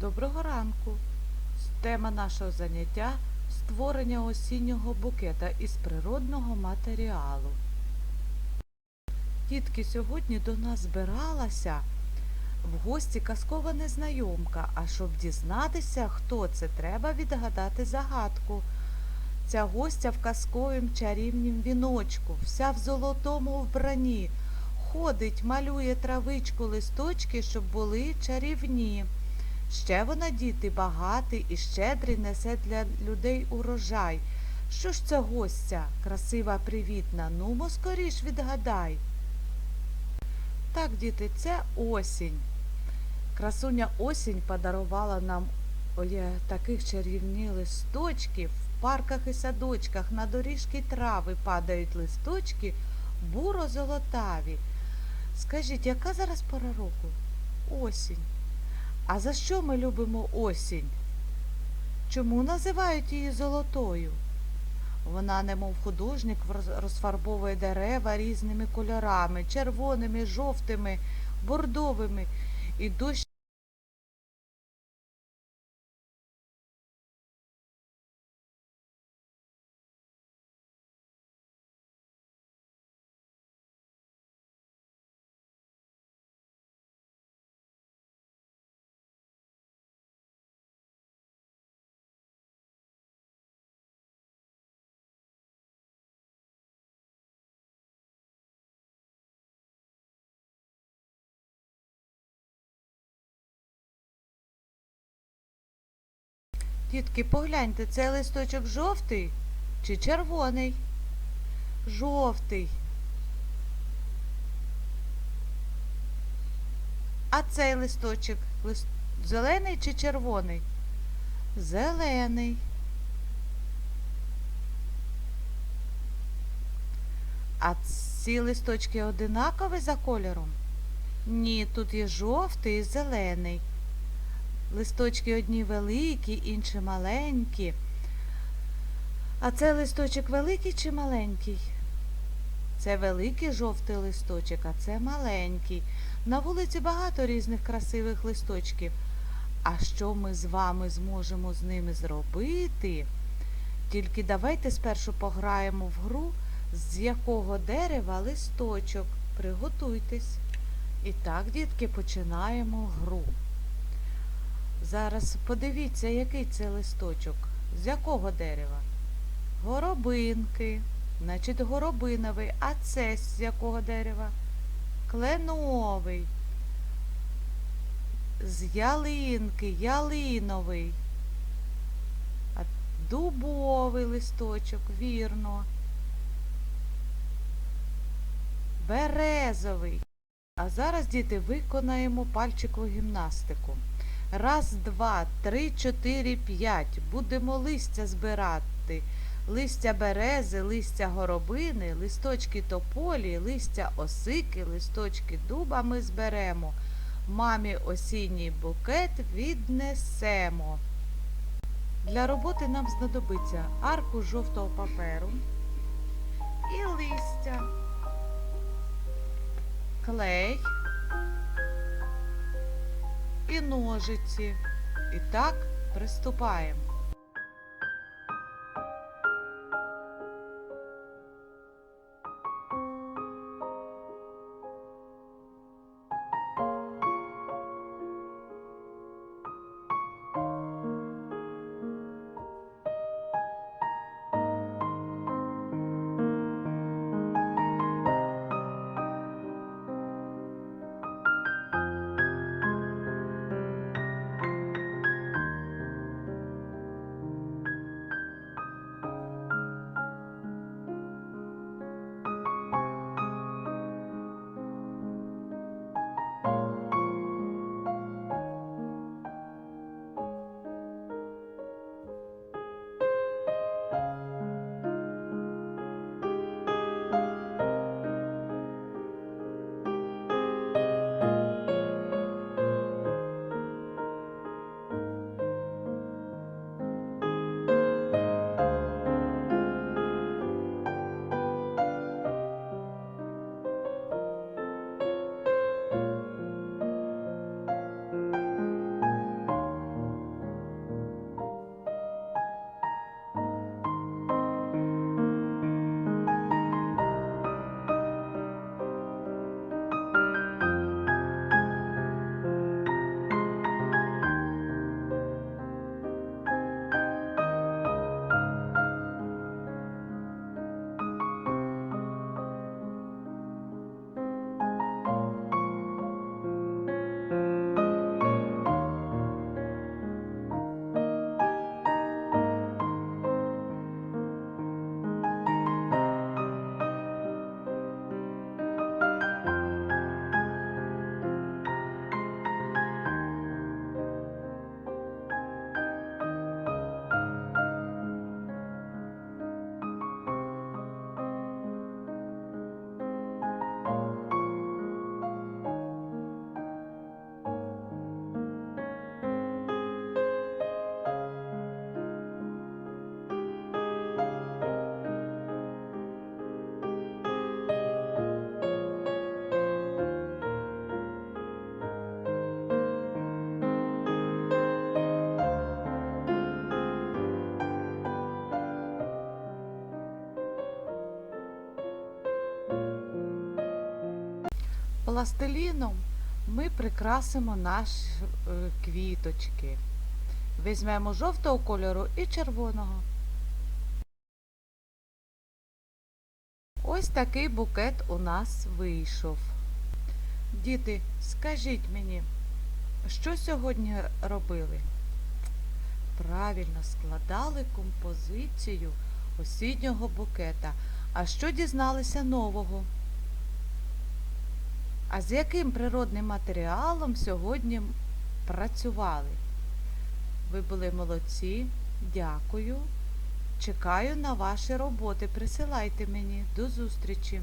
Доброго ранку! Тема нашого заняття створення осіннього букета із природного матеріалу. Дітки, сьогодні до нас збиралася в гості казкова незнайомка, а щоб дізнатися, хто це, треба відгадати загадку. Ця гостя в казковім чарівнім віночку, вся в золотому вбранні, ходить, малює травичку листочки, щоб були чарівні. Ще вона, діти, багатий і щедрий несе для людей урожай. Що ж це гостя, красива, привітна, нумо скоріш відгадай. Так, діти, це осінь. Красуня осінь подарувала нам оє, таких чарівні листочки. В парках і садочках на доріжки трави падають листочки буро-золотаві. Скажіть, яка зараз пора року? Осінь. А за що ми любимо осінь? Чому називають її золотою? Вона, немов художник, розфарбовує дерева різними кольорами, червоними, жовтими, бордовими. І дощ Дітки, погляньте, це листочок жовтий чи червоний? Жовтий. А цей листочок лист... зелений чи червоний? Зелений. А ці листочки одинакові за кольором? Ні, тут є жовтий і зелений. Листочки одні великі, інші маленькі. А це листочок великий чи маленький? Це великий жовтий листочок, а це маленький. На вулиці багато різних красивих листочків. А що ми з вами зможемо з ними зробити? Тільки давайте спершу пограємо в гру, з якого дерева листочок. Приготуйтесь. І так, дітки, починаємо гру. Зараз подивіться, який це листочок. З якого дерева? Горобинки. Значить, горобиновий. А це з якого дерева? Кленовий. З ялинки, ялиновий. А дубовий листочок, вірно. Березовий. А зараз, діти, виконаємо пальчикову гімнастику. Раз, два, три, чотири, п'ять. Будемо листя збирати. Листя берези, листя горобини, листочки тополі, листя осики, листочки дуба ми зберемо. Мамі осінній букет віднесемо. Для роботи нам знадобиться арку жовтого паперу і листя, клей і ножиці. І так приступаємо. Пластиліном ми прикрасимо наші е, квіточки. Візьмемо жовтого кольору і червоного. Ось такий букет у нас вийшов. Діти, скажіть мені, що сьогодні робили? Правильно складали композицію осіннього букета. А що дізналися нового? А з яким природним матеріалом сьогодні працювали? Ви були молодці. Дякую. Чекаю на ваші роботи. Присилайте мені. До зустрічі!